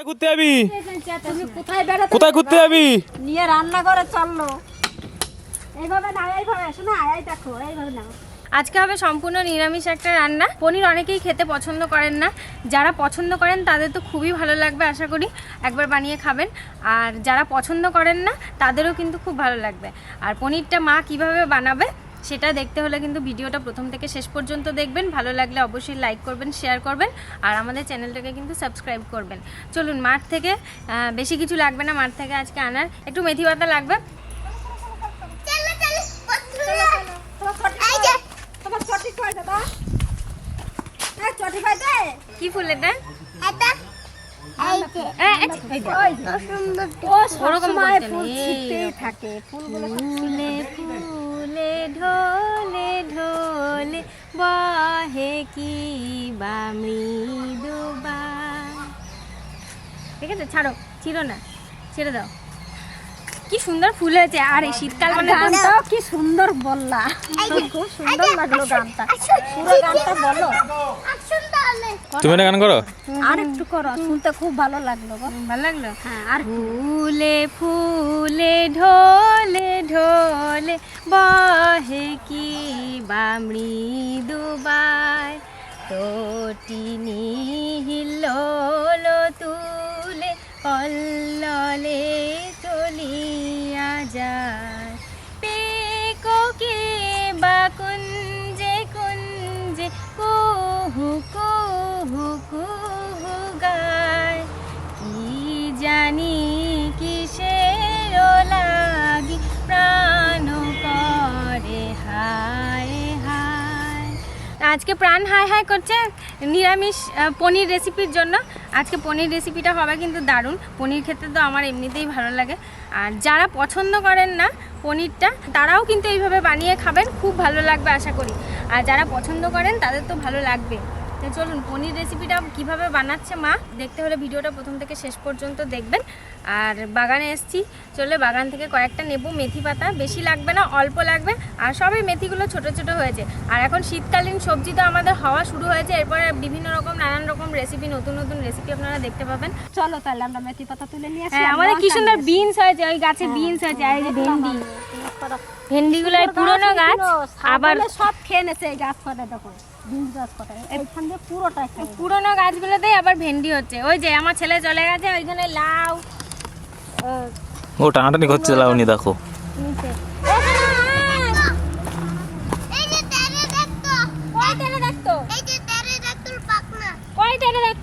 কোথায় ঘুরতে যাবি? কোথায় বেড়াতে কোথায় ঘুরতে যাবি? নিয়ে রান্না করে চলল। এইভাবে না এইভাবে শোনা এই দেখো এইভাবে নাও। আজকে হবে সম্পূর্ণ নিরামিষ একটা রান্না। পনির অনেকেই খেতে পছন্দ করেন না। যারা পছন্দ করেন তাদের তো খুবই ভালো লাগবে আশা করি। একবার বানিয়ে খাবেন। আর যারা পছন্দ করেন না তাদেরও কিন্তু খুব ভালো লাগবে। আর পনিরটা মা কীভাবে বানাবে সেটা দেখতে হলে কিন্তু ভিডিওটা প্রথম থেকে শেষ পর্যন্ত দেখবেন। ভালো লাগলে অবশ্যই লাইক করবেন শেয়ার করবেন আর আমাদের চ্যানেলটাকে কিন্তু সাবস্ক্রাইব করবেন। চলুন মাঠ থেকে বেশি কিছু লাগবে না মাঠ থেকে আজকে আনার। একটু মেথি পাতা লাগবে। দে। কি ফুল এটা? ফুলে ফুলে ঢোলে ঢোলে বহে কি বা বান। ঠিক আছে ছাড়ো ছিড়ো না ছেড়ে দাও কি সুন্দর ফুল হয়েছে আর এই শীতকাল মানে গানটাও কি সুন্দর বললা খুব সুন্দর লাগল গানটা পুরো গানটা বলো তুমি না গান করো? আর একটু করো শুনতে খুব ভালো লাগল গো। ভালো লাগল। হ্যাঁ আর ফুলে ফুলে ঢোলে ঢোলে বহে কি বা মৃদু বায় তটিনি হিল্লোল তুলে কল্ললে চলিয়া যায়। কুহু কুহু গায় কি জানি কিসের লাগি, প্রাণ করে হায় হায়। আজকে প্রাণ হাই হাই করছে নিরামিষ পনির রেসিপির জন্য। আজকে পনির রেসিপিটা হবে কিন্তু দারুণ। পনির খেতে তো আমার এমনিতেই ভালো লাগে। আর যারা পছন্দ করেন না পনিরটা, তারাও কিন্তু এইভাবে বানিয়ে খাবেন। খুব ভালো লাগবে আশা করি। আর যারা পছন্দ করেন, তাদের তো ভালো লাগবে। তো চলুন পনির রেসিপিটা কীভাবে বানাচ্ছে মা দেখতে হলে ভিডিওটা প্রথম থেকে শেষ পর্যন্ত দেখবেন। আর বাগানে এসছি চলে বাগান থেকে কয়েকটা নেব মেথি পাতা বেশি লাগবে না অল্প লাগবে। আর সবই মেথিগুলো ছোট ছোট হয়েছে। আর এখন শীতকালীন সবজি তো আমাদের হওয়া শুরু হয়েছে এরপরে বিভিন্ন রকম নানান রকম রেসিপি নতুন নতুন রেসিপি আপনারা দেখতে পাবেন। চলো তাহলে আমরা মেথি পাতা তুলে নিয়ে আসি হ্যাঁ আমাদের কি সুন্দর বিনস হয়েছে ওই গাছে বিনস হয়েছে আর এই যে ভেন্ডি। ভেন্ডিগুলো পুরনো গাছ আবার সব খেয়ে নেছে এই গাছ দেখো। বিন গাছ কটা? এইখান দিয়ে পুরোটা খাই পুরনো গাছগুলোতেই আবার ভেন্ডি হচ্ছে। ওই যে আমার ছেলে চলে গেছে ওইখানে লাউ ও টানাটানি করছে লাউনি দেখো। নিচে। কয় টেনে দেখ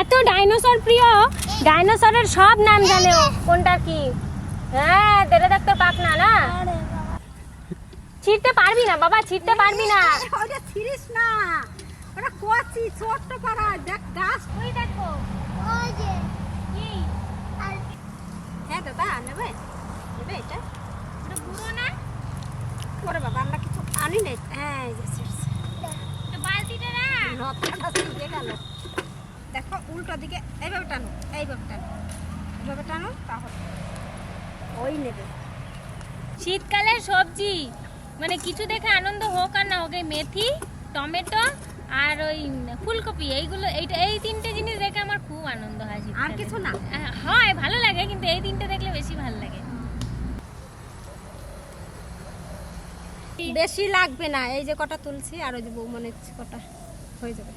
এত ডাইনোসর প্রিয়। ডাইনোসরের সব নাম জানে কোনটা কি? হ্যাঁ তেরে দেখ তোর পাখনা না? ছিঁড়তে পারবি না বাবা ছিঁড়তে পারবি না। ওটা ছিড়িস না। ওটা কচি ছোট্ট পাড়া দেখ গাছ। ওই দেখো কি? হ্যাঁ দাদা নেবে নেবে এটা। ওটা বুড়ো না? ওরে বাবা আমরা কিছু আনি নাই। হ্যাঁ যে বালতিটা না? নথাটা ছিঁড়ে গেল। দেখো উল্টো দিকে এইভাবে টানো এইভাবে টানো। এইভাবে টানো তাহলে ওই নেবে। শীতকালের সবজি। মানে কিছু দেখে আনন্দ হোক আর না হোক এই মেথি টমেটো আর ওই ফুলকপি এইগুলো এইটা এই তিনটে জিনিস দেখে আমার খুব আনন্দ হয় আর কিছু না? হয় ভালো লাগে কিন্তু এই তিনটে দেখলে বেশি ভালো লাগে। বেশি লাগবে না এই যে কটা তুলছি আর ওই যে বৌমনের কটা হয়ে যাবে।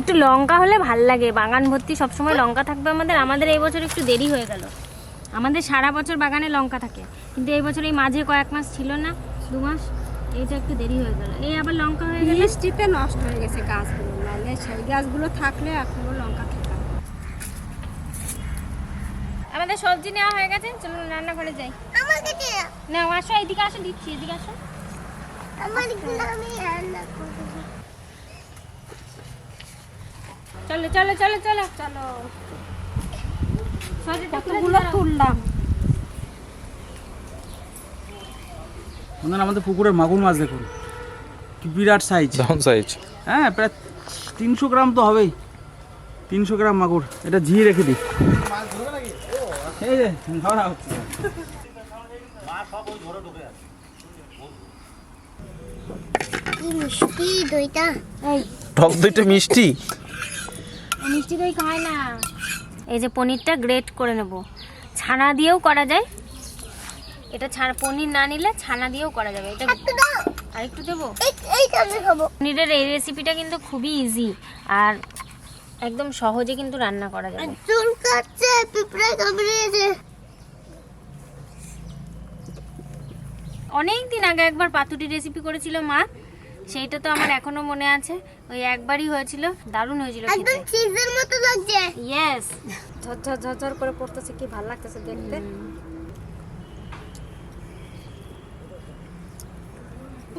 একটু লঙ্কা হলে ভালো লাগে। বাগান ভর্তি সবসময় লঙ্কা থাকবে আমাদের। আমাদের এই বছর একটু দেরি হয়ে গেল। আমাদের সারা বছর বাগানে লঙ্কা থাকে। কিন্তু এই বছর এই মাঝে কয়েক মাস ছিল না দু মাস। এইটা একটু দেরি হয়ে গেল। এই আবার লঙ্কা হয়ে গেলে? বৃষ্টিতে নষ্ট হয়ে গেছে গাছগুলো। নাহলে সেই গাছগুলো থাকলে এখনও লঙ্কা আমাদের সবজি নেওয়া হয়ে গেছে। চলুন রান্নাঘরে যাই। না আসো এদিকে আসো দিচ্ছি এদিকে আসো। চলো চলো চলো চলো। চলো। কতগুলো তুললাম। বন্ধুরা আমাদের পুকুরের মাগুর মাছ দেখুন। কি বিরাট সাইজ ডাউন সাইজ হ্যাঁ প্রায় তিনশো গ্রাম তো হবেই। তিনশো গ্রাম মাগুর। এটা ঝিয়ে রেখে দিই। এই যে ধরা হচ্ছে। কি মিষ্টি দইটা। এই। টক দইটা মিষ্টি? মিষ্টি দই খায় না। এই যে পনিরটা গ্রেট করে নেব। ছানা দিয়েও করা যায়। এটা ছানা পনির না নিলে ছানা দিয়েও করা যাবে। এটা আর একটু দেবো? এইটা আমি খাব। পনিরের এই রেসিপিটা কিন্তু খুবই ইজি আর একদম সহজে কিন্তু রান্না করা যাবে। চুল কাটছে পিঁপড়ে অনেক দিন আগে একবার পাতুটি রেসিপি করেছিল মা। সেইটা তো আমার এখনও মনে আছে। ওই একবারই হয়েছিল দারুণ হয়েছিল খেতে। চিজের মতো লাগছে। ইয়েস ঝরঝর ঝরঝর করে পড়তেছে কি ভালো লাগতেছে দেখতে।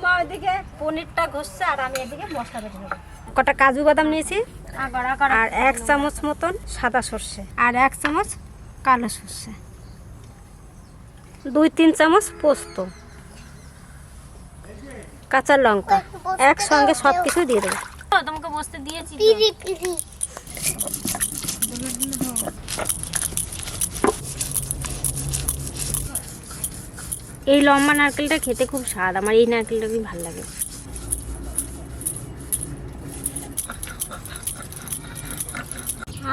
মা ওইদিকে পনিরটা ঘষছে আর আমি এদিকে মশলা বেটে নেব। কটা কাজু বাদাম নিয়েছি। আর এক চামচ মতন সাদা সর্ষে। আর এক চামচ কালো সর্ষে। দুই তিন চামচ পোস্ত। কাঁচা লঙ্কা। একসঙ্গে সব কিছু দিয়ে দেবো। তোমাকে বসতে দিয়েছি এই লম্বা নারকেলটা খেতে খুব স্বাদ। আমার এই নারকেলটা খুবই ভালো লাগে।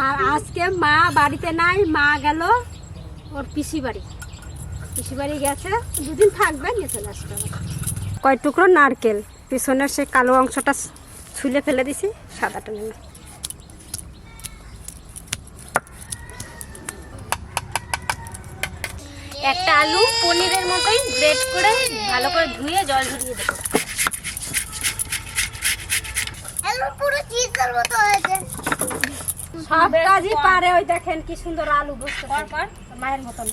আর আজকে মা বাড়িতে নাই মা গেল ওর পিসি বাড়ি। পিসি বাড়ি গেছে দুদিন থাকবে নিয়ে চলে আসবে। কয় টুকরো? নারকেল। পিছনের সে কালো অংশটা ছুলে ফেলে দিছি সাদাটা নিয়ে একটা আলু পনিরের মতোই গ্রেট করে ভালো করে ধুয়ে জল ঝরিয়ে দেবো। সব কাজই পারে ওই দেখেন কি সুন্দর আলু বসতে মায়ের মতন।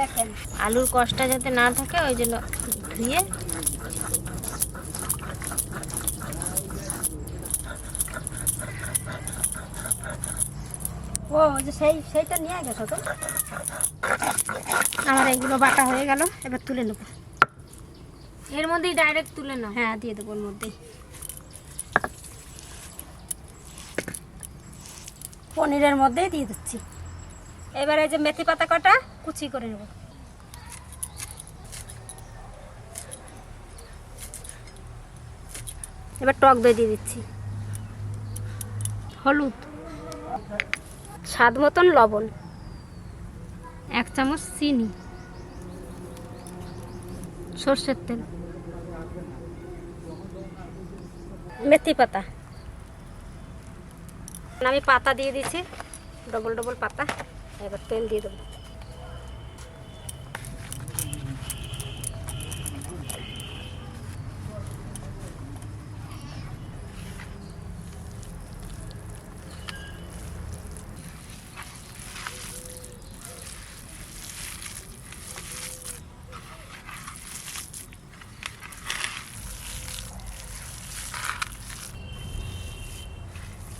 দেখেন। আলুর কষ্টটা যাতে না থাকে ওই জন্য ধুয়ে ও ওই যে সেই সেইটা নিয়ে গেছো তো? আমার এইগুলো বাটা হয়ে গেল এবার তুলে নেব। এর মধ্যেই ডাইরেক্ট তুলে নাও। হ্যাঁ দিয়ে দেবো ওর মধ্যেই। পনিরের মধ্যেই দিয়ে দিচ্ছি। এবার এই যে মেথি পাতা কটা কুচি করে নেব। এবার টক দই দিয়ে দিচ্ছি। হলুদ। স্বাদ মতন লবণ। এক চামচ চিনি। সর্ষের তেল। মেথি পাতা। আমি পাতা দিয়ে দিচ্ছি ডবল ডবল পাতা। এবার তেল দিয়ে দেবো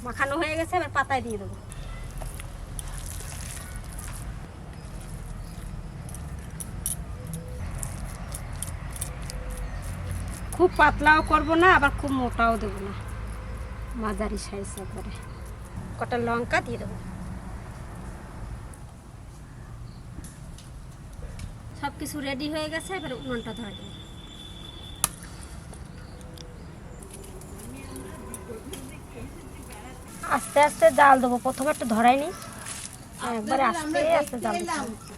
মাখানো হয়ে গেছে এবার পাতায় দিয়ে দেবো খুব পাতলাও করব না, আবার খুব মোটাও দেবো না। মাঝারি সাইজ একবারে কটা লঙ্কা দিয়ে দেবো। সব কিছু রেডি হয়ে গেছে, এবার উনুনটা ধরে দেবো আস্তে আস্তে জাল দেবো। প্রথমে একটু ধরাই নি। একবারে আস্তে আস্তে জাল দিতে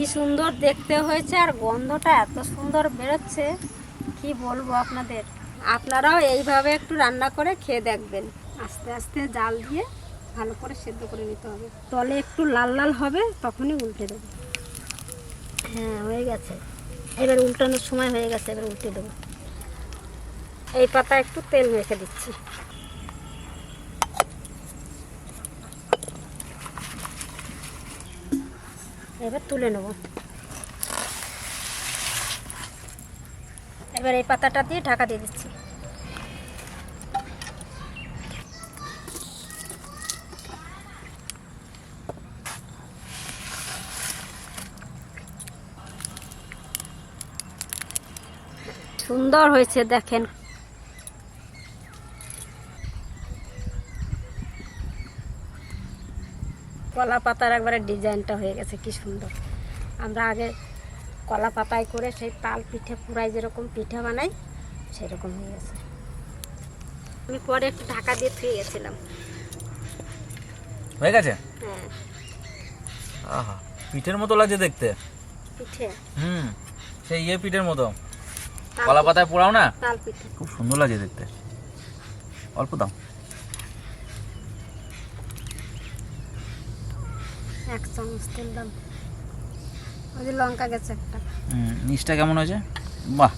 কি সুন্দর দেখতে হয়েছে আর গন্ধটা এত সুন্দর বেরোচ্ছে। কি বলব আপনাদের? আপনারাও এইভাবে একটু রান্না করে খেয়ে দেখবেন। আস্তে আস্তে জাল দিয়ে ভালো করে সেদ্ধ করে নিতে হবে। তলে একটু লাল লাল হবে, তখনই উল্টে দেবো। হ্যাঁ হয়ে গেছে। এবার উল্টানোর সময় হয়ে গেছে, এবার উল্টে দেবো। এই পাতা একটু তেল মেখে দিচ্ছি। এবার তুলে নেব। এবার এই পাতাটা দিয়ে ঢাকা দিয়ে দিচ্ছি। সুন্দর হয়েছে দেখেন। কলা পাতার একবারে ডিজাইনটা হয়ে গেছে কি সুন্দর। আমরা আগে কলা পাতায় করে সেই তাল পিঠে পুরাই যেরকম পিঠে বানাই সেরকম হয়ে গেছে। আমি পরে একটু ঢাকা দিয়ে থুয়ে গেছিলাম। হয়ে গেছে? হ্যাঁ। আহা পিঠের মতো লাগছে দেখতে। পিঠে? হুম সেই ইয়ে পিঠের মতো। কলা পাতায় পোড়াও না? তাল পিঠে। খুব সুন্দর লাগছে দেখতে। অল্প দাও। এক চামচ তেল দাম ওই যে লঙ্কা গেছে একটা। নিচটা কেমন হয়েছে? বাহ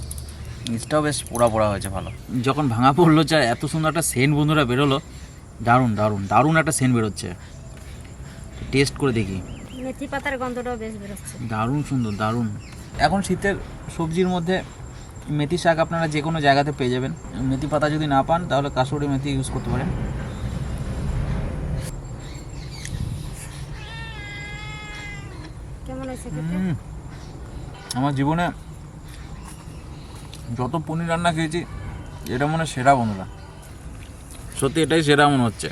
নিচটাও বেশ পোড়া পোড়া হয়েছে ভালো। যখন ভাঙা পড়ল চা এত সুন্দর একটা সেন্ট বন্ধুরা বেরোলো দারুণ দারুণ দারুণ একটা সেন্ট বেরোচ্ছে। টেস্ট করে দেখি। মেথি পাতার গন্ধটাও বেশ বেরোচ্ছে। দারুণ সুন্দর দারুণ। এখন শীতের সবজির মধ্যে মেথি শাক আপনারা যে কোনো জায়গাতে পেয়ে যাবেন। মেথি পাতা যদি না পান তাহলে কাসুরি মেথি ইউজ করতে পারেন। আমার জীবনে যত পনির রান্না খেয়েছি, এটা মনে সেরা বন্ধুরা। সত্যি এটাই সেরা মনে হচ্ছে।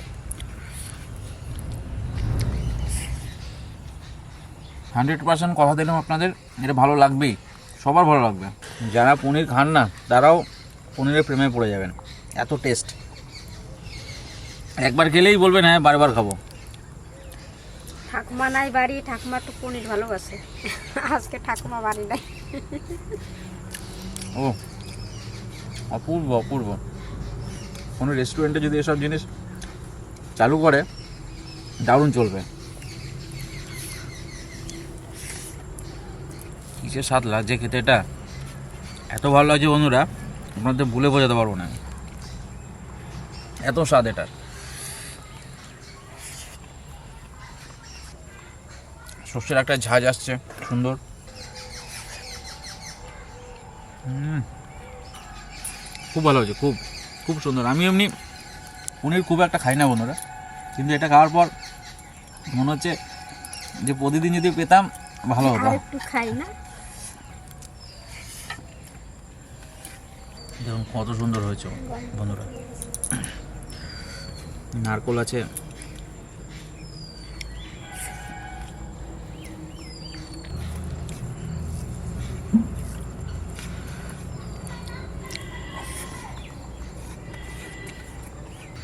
হান্ড্রেড পার্সেন্ট কথা দিলাম আপনাদের, এটা ভালো লাগবেই, সবার ভালো লাগবে। যারা পনির খান না, তারাও পনিরের প্রেমে পড়ে যাবেন, এত টেস্ট একবার গেলেই বলবেন হ্যাঁ বারবার খাব। ঠাকুমা নাই বাড়ি, ঠাকুমা একটু পনির ভালোবাসে। আজকে ঠাকুমা বাড়ি নাই। ও, অপূর্ব অপূর্ব। কোনো রেস্টুরেন্টে যদি এসব জিনিস চালু করে, দারুণ চলবে। কিসের স্বাদ লাগছে খেতে এটা? এত ভালো লাগছে বন্ধুরা, আপনাদের ভুলে বোঝাতে পারব না। এত স্বাদ এটার সর্ষের একটা ঝাঁজ আসছে সুন্দর। হুম। খুব ভালো হয়েছে খুব খুব সুন্দর। আমি এমনি পনির খুব একটা খাই না বন্ধুরা। কিন্তু এটা খাওয়ার পর মনে হচ্ছে যে প্রতিদিন যদি পেতাম ভালো হতো। আর একটু খাই না। দেখুন কত সুন্দর হয়েছে বন্ধুরা। নারকোল আছে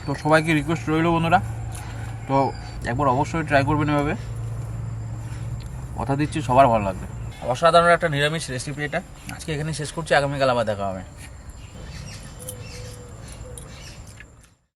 তো সবাইকে রিকোয়েস্ট রইল বন্ধুরা। তো একবার অবশ্যই ট্রাই করবেন এভাবে। কথা দিচ্ছি, সবার ভালো লাগবে। অসাধারণ একটা নিরামিষ রেসিপি এটা। আজকে এখানে শেষ করছি, আগামীকাল আবার দেখা হবে।